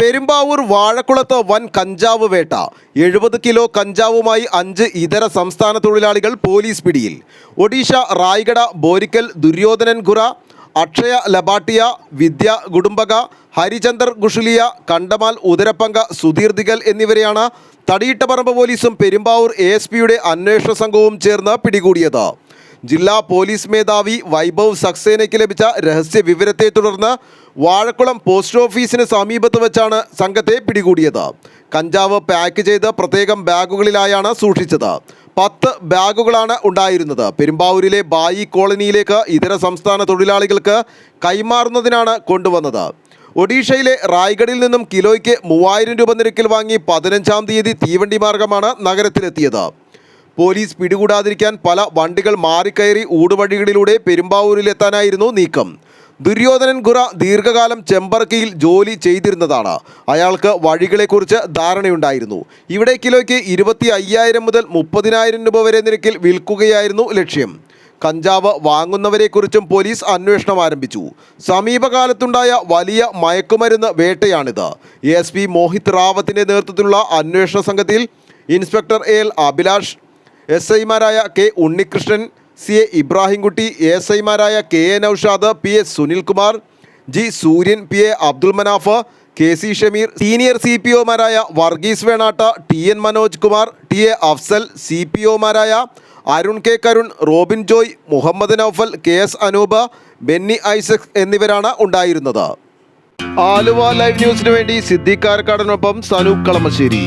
പെരുമ്പാവൂർ വാഴക്കുളത്ത് വൻ കഞ്ചാവ് വേട്ട. എഴുപത് കിലോ കഞ്ചാവുമായി അഞ്ച് ഇതര സംസ്ഥാന തൊഴിലാളികൾ പോലീസ് പിടിയിൽ. ഒഡീഷ റായ്ഗഡ ബോരിക്കൽ ദുര്യോധനൻ ഖുറ അക്ഷയ ലബാട്ടിയ വിദ്യ കുടുംബക ഹരിചന്ദർ ഗുഷുലിയ കണ്ടമാൽ ഉദരപ്പങ്ക സുധീർ ദിഗൽ എന്നിവരെയാണ് തടിയിട്ടപറമ്പ് പോലീസും പെരുമ്പാവൂർ എ എസ് പിയുടെ അന്വേഷണ സംഘവും ചേർന്ന് പിടികൂടിയത്. ജില്ലാ പോലീസ് മേധാവി വൈഭവ് സക്സേനയ്ക്ക് ലഭിച്ച രഹസ്യ വിവരത്തെ തുടർന്ന് വാഴക്കുളം പോസ്റ്റ് ഓഫീസിന് സമീപത്ത് വെച്ചാണ് സംഘത്തെ പിടികൂടിയത്. കഞ്ചാവ് പാക്ക് ചെയ്ത് പ്രത്യേകം ബാഗുകളിലായാണ് സൂക്ഷിച്ചത്. പത്ത് ബാഗുകളാണ് ഉണ്ടായിരുന്നത്. പെരുമ്പാവൂരിലെ ബായി കോളനിയിലേക്ക് ഇതര സംസ്ഥാന തൊഴിലാളികൾക്ക് കൈമാറുന്നതിനാണ് കൊണ്ടുവന്നത്. ഒഡീഷയിലെ റായ്ഗഡിൽ നിന്നും കിലോയ്ക്ക് മൂവായിരം രൂപ നിരക്കിൽ വാങ്ങി പതിനഞ്ചാം തീയതി തീവണ്ടി മാർഗമാണ് നഗരത്തിലെത്തിയത്. പോലീസ് പിടികൂടാതിരിക്കാൻ പല വണ്ടികൾ മാറിക്കയറി ഊടുവഴികളിലൂടെ പെരുമ്പാവൂരിലെത്താനായിരുന്നു നീക്കം. ദുര്യോധനൻ ഖുറ ദീർഘകാലം ചെമ്പർക്കിയിൽ ജോലി ചെയ്തിരുന്നതാണ്. അയാൾക്ക് വഴികളെക്കുറിച്ച് ധാരണയുണ്ടായിരുന്നു. ഇവിടെ കിലോയ്ക്ക് ഇരുപത്തി അയ്യായിരം മുതൽ മുപ്പതിനായിരം രൂപ വരെ നിരക്കിൽ വിൽക്കുകയായിരുന്നു ലക്ഷ്യം. കഞ്ചാവ് വാങ്ങുന്നവരെക്കുറിച്ചും പോലീസ് അന്വേഷണം ആരംഭിച്ചു. സമീപകാലത്തുണ്ടായ വലിയ മയക്കുമരുന്ന് വേട്ടയാണിത്. എസ് പി മോഹിത് റാവത്തിന്റെ നേതൃത്വത്തിലുള്ള അന്വേഷണ സംഘത്തിൽ ഇൻസ്പെക്ടർ എൽ അഭിലാഷ് എസ് ഐമാരായ K Unnikrishnan C A Ibrahimkutty S ഐമാരായ K A Naushad P S Sunilkumar G Suryan P A Abdul Manaf K C Shameer senior C P ഒമാരായ Varghese Venatt T N Manoj Kumar T A Afsal C P ഒമാരായ Arun K Karun Robin Joy Muhammad Naufal K S Anoop Benny Isaac എന്നിവരാണ് ഉണ്ടായിരുന്നത്. Aluva live ന്യൂസിനു വേണ്ടി സിദ്ദിഖ് കാരക്കാടനൊപ്പം സനൂപ് കളമശ്ശേരി.